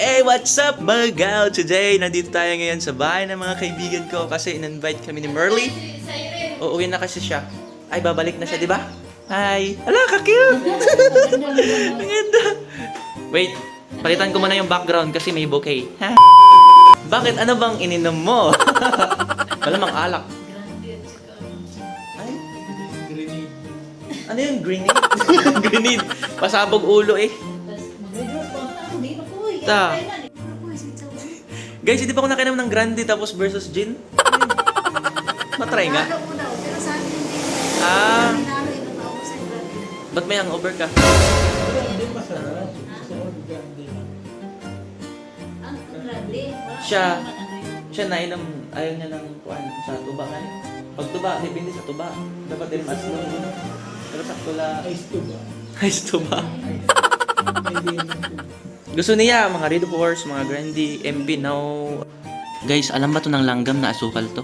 Hey, what's up mga gal? Today, nandito tayo ngayon sa bahay ng mga kaibigan ko kasi in-invite kami ni Merly. Uuwi na kasi siya. Ay, babalik na siya, di ba? Hi! Hala, ka-cute! Ang! Wait, palitan ko muna yung background kasi may bouquet. Ha? Bakit? Ano bang ininom mo? Malamang alak. Ay? Ano yung grenade? grenade. Pasabog ulo eh. Ta. Guys, hindi pa ako nakainom ng grande tapos versus gin. Matry nga. Ah, ba't may hangover ka? Siya, siya nainom, ayaw niya ng kuan sa tuba nga. eh. Pag tuba, depende sa tuba. Dapat din mas nung Pero sakto la. Ice to ba? Ice tuba. Naman to. Gusto niya, mga Red Horse, mga Grandi, MB, now... Guys, alam ba to ng langgam na asukal to?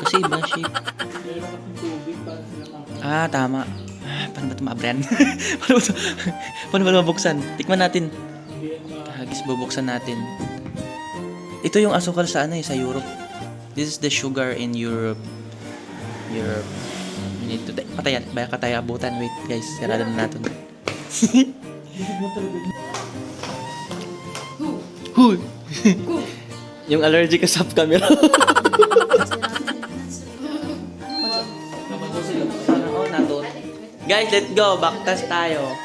Kasi iba shape. Ah, tama. Ah, paano ba ito ma-brand? paano ba ito? paano ba ito mabuksan? Tikman natin. Hagis bubuksan natin. Ito yung asukal sa ano eh, sa Europe. This is the sugar in Europe. Europe. We need to... Patayan. Baya ka tayo abutan. Wait, guys. Sarado na natin. Huy! yung allergic ka sa camera. Guys, let's go. Backtas tayo.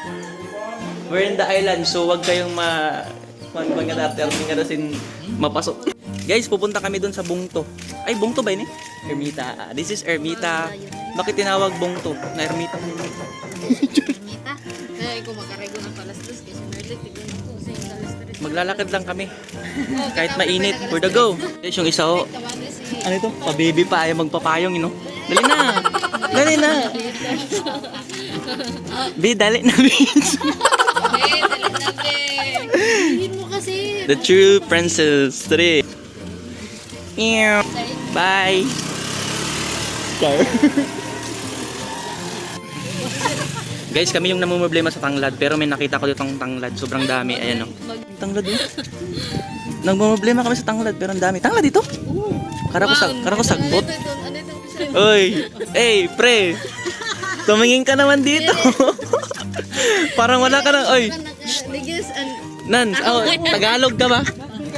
We're in the island, so wag kayong ma... Mga natin nga sin mapasok. Guys, pupunta kami dun sa Bungto. Ay, Bungto ba yun eh? Ermita. This is Ermita. Bakit tinawag Bungto? Na Ermita. Ermita. Kaya ko makarego ng palas dos kasi Merle tignan ko Maglalakad lang kami. Kahit mainit. For the go. Guys, yung isa si Ano ito? Pa-baby pa, ayaw magpapayong, know? Dali na! Dali na! Bi, dali na, Bi. The true princess. Three. Meow. Bye. Guys, kami yung namumroblema sa tanglad, pero may nakita ko ditong tanglad. Sobrang dami. Ayan, oh. Tanglad, oh. Nagmumroblema kami sa tanglad, pero ang dami. Tanglad dito? Kara ko sa, kara ko sagbot. Oy, hey, pre. Tumingin ka naman dito. Parang wala ka na, oy. Nan, oh, Tagalog ka ba?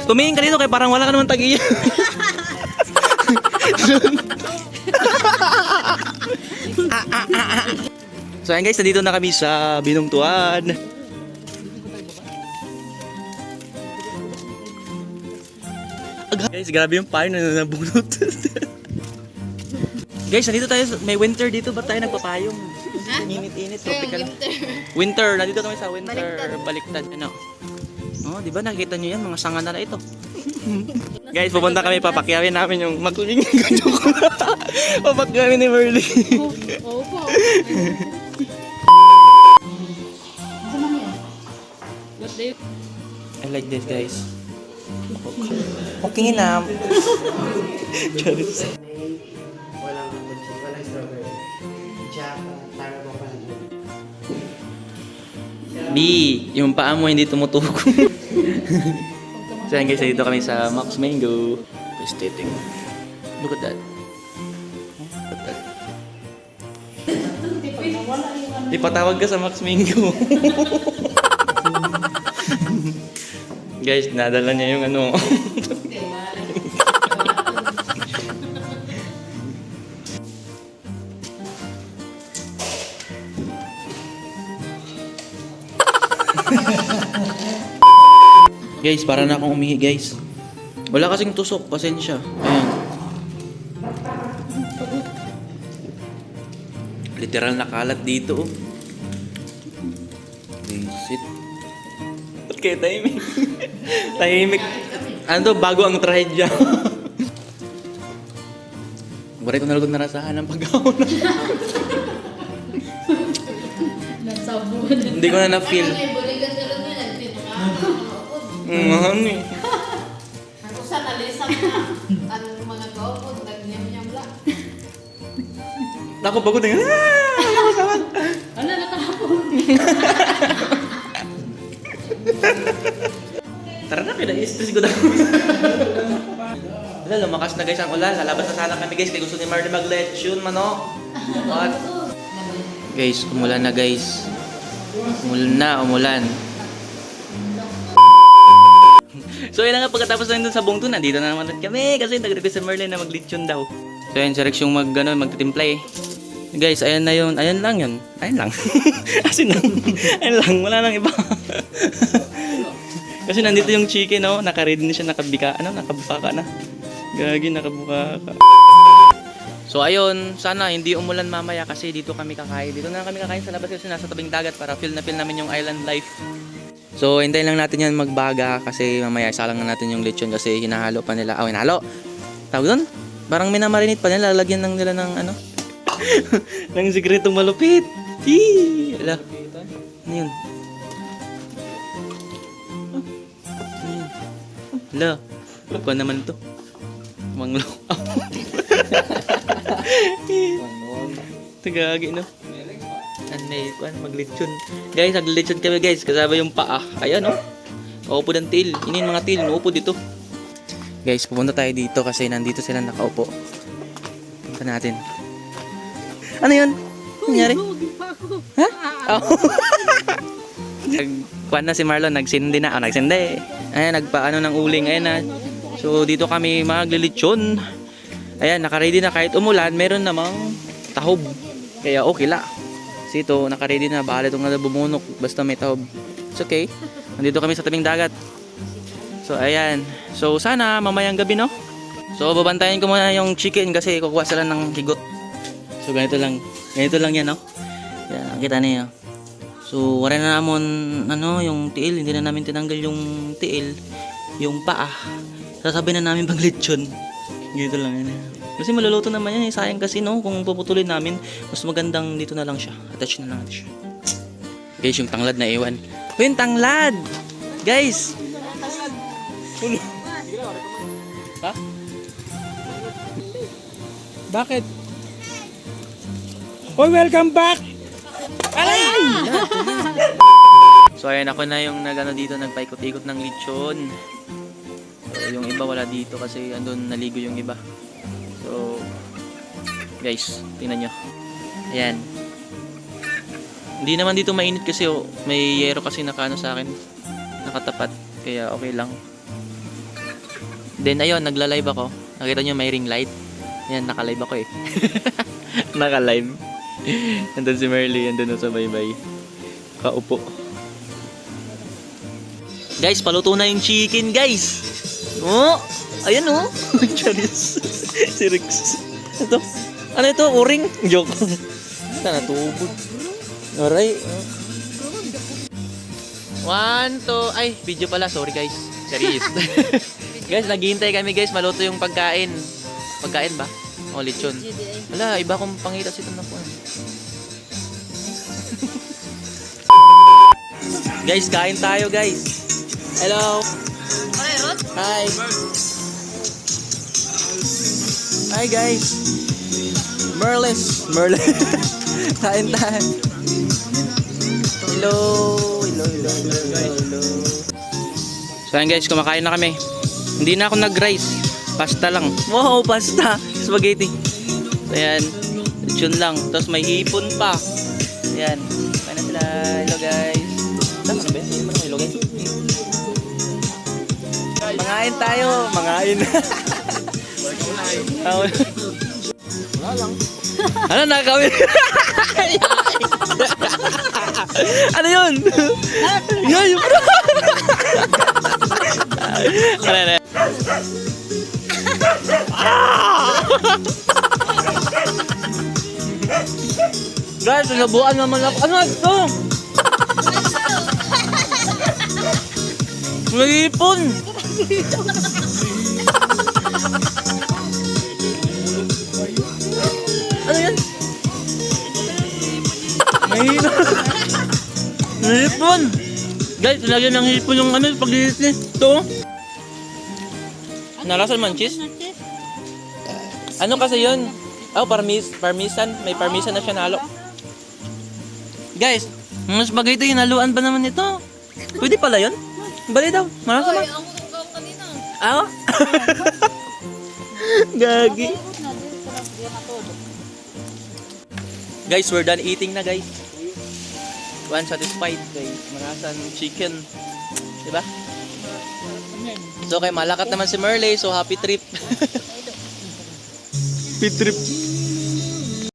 Tumingin ka dito kay parang wala ka naman tagiya. so ayan guys, nandito na kami sa Binungtuan. Guys, grabe yung pine na nabunot. guys, nandito tayo, may winter dito, ba't tayo nagpapayong? Init-init, tropical. winter. Winter, nandito kami sa winter. Baliktad. Ano? Oh, di ba nakikita nyo yan? Mga sanga na ito. Guys, pupunta kami, papakyawin namin yung magkuling Papakyawin ni Merly. Opo. What I like this, guys. Okay na. Charis. Walang kutsi, walang strawberry. Tsaka, tara mo pa B, yung paa mo hindi tumutuko. so yan guys, dito kami sa Max Mango. Aesthetic. Look at that. Look at that. Ipatawag ka sa Max Mango. guys, nadala niya yung ano. Guys, para na akong umihi, guys. Wala kasing tusok, pasensya. Ayan. Literal na kalat dito, oh. Visit. Ba't kayo tahimik? Tahimik. Ano to, bago ang trahedya. Waray ko nalagod narasahan ng pag-ahon. Hindi ko na na-feel. Mm, ano eh. Ako sa nalisang na. Ang mga kaupod, nagnyam-nyam lang. Ako pagod na yun. Ah! Ano, natapon? Tara na. Pina-stress ko na. Wala, lumakas na guys ang ulan. Lalabas na sana kami guys. Kaya gusto ni Marley mag-lechon, manok. What? Guys, umulan na guys. Umulan na, umulan. So yun nga pagkatapos na dun sa bungto, nandito na naman kami kasi nag-request si Merlin na mag-lechon daw. So yun, si Rex yung mag, ano, magtitimpla eh. Guys, ayan na yun. Ayan lang yun. Ayan lang. Asin lang. ayan lang. Wala nang iba. kasi nandito yung chicken, no? Naka-ready na siya, nakabika. Ano? Nakabuka ka na. Gagi, nakabuka ka. So ayun, sana hindi umulan mamaya kasi dito kami kakain. Dito na kami kakain sa labas kasi nasa tabing dagat para feel na feel namin yung island life. So hintayin lang natin yan magbaga kasi mamaya isalang na natin yung lechon kasi hinahalo pa nila. Oh, hinahalo. Tawag doon? Parang minamarinate pa nila. Lalagyan lang nila ng ano? ng sikretong malupit. Yee! Ala. Ano yun? Ala. Kuha naman to. Manglo. Tagagi no. An may kuan maglechon. Guys, naglechon kami guys kasama yung paa. Ayan oh. Uupo ng tail. Ini yung mga tail, uupo dito. Guys, pupunta tayo dito kasi nandito sila nakaupo. Punta natin. Ano yun? Ano nangyari? Ha? Oh. Nagkuhan na si Marlon, nagsindi na. Oh, nagsindi. Ayan, nagpaano ng uling. Ayan na. So, dito kami maglilitsyon. Ayan, nakaready na kahit umulan, meron namang tahob. Kaya okay la. Kasi ito, nakaready na. Bahala itong bumunok. Basta may tahob. It's okay. Nandito kami sa tabing dagat. So, ayan. So, sana mamayang gabi, no? So, babantayan ko muna yung chicken kasi kukuha sila ng higot. So, ganito lang. Ganito lang yan, no? Yan, kita niyo. So, wala na namon, ano, yung tiil. Hindi na namin tinanggal yung tiil. Yung paa. Sasabi na namin pag lechon. Ganito lang yan. Kasi maluluto naman yan. Eh. Sayang kasi, no? Kung puputulin namin, mas magandang dito na lang siya. Attach na lang natin siya. Guys, yung tanglad na iwan. Oh, yung tanglad! Guys! Ha? Bakit? Oh, welcome back! So ayan ako na yung nagano dito nagpaikot-ikot ng lechon. So, yung iba wala dito kasi andun naligo yung iba. So guys, tingnan nyo. Ayan. Hindi naman dito mainit kasi oh, may yero kasi nakaano sa akin. Nakatapat. Kaya okay lang. Then ayun, nagla-live ako. Nakita nyo may ring light. Ayan, naka-live ako eh. naka-live. Andun si Merly, andun sa bye-bye. Kaupo. Guys, paluto na yung chicken, guys. Oh, ayan oh. Charis. si Rex. Ito. Ano ito? Uring? Joke. Ito natubod. Aray. oh. One, two. Ay, video pala. Sorry, guys. Charis. guys, naghihintay kami, guys. Maluto yung pagkain. Pagkain ba? O, lechon. GDA. Wala, iba kong pangita si na po. Guys, kain tayo, guys. Hello. Hi. Hi guys. Merles. Merles. Kain tayo. Hello. Hello, hello, hello, hello. So ayan guys, kumakain na kami. Hindi na ako nag-rice. Pasta lang. Wow, pasta. Spaghetti. So ayan. Lechon lang. Tapos may hipon pa. Ayan. Kain na sila. Hello guys. Mangain tayo, mangain. Wala lang. ano nakakawin? ano yun? Yan, yung bro. ano, ano? Guys, nabuan naman ako. Ano ito? May ipon! ano yan? May ipon! May ipon! Guys, lagyan ng hipon yung ano, paglilit niya. Ito. oh. Nalasan man cheese? Ano kasi yun? Oh, parmis, parmesan. May parmesan na siya nalo. Guys, mga spaghetti, hinaluan pa naman ito. Pwede pala yun? Bali daw, malasa Oy, man. ang Ah? Gagi. Guys, we're done eating na guys. One satisfied guys. Marasan chicken. Diba? So kay malakat naman si Merle, so happy trip. happy trip.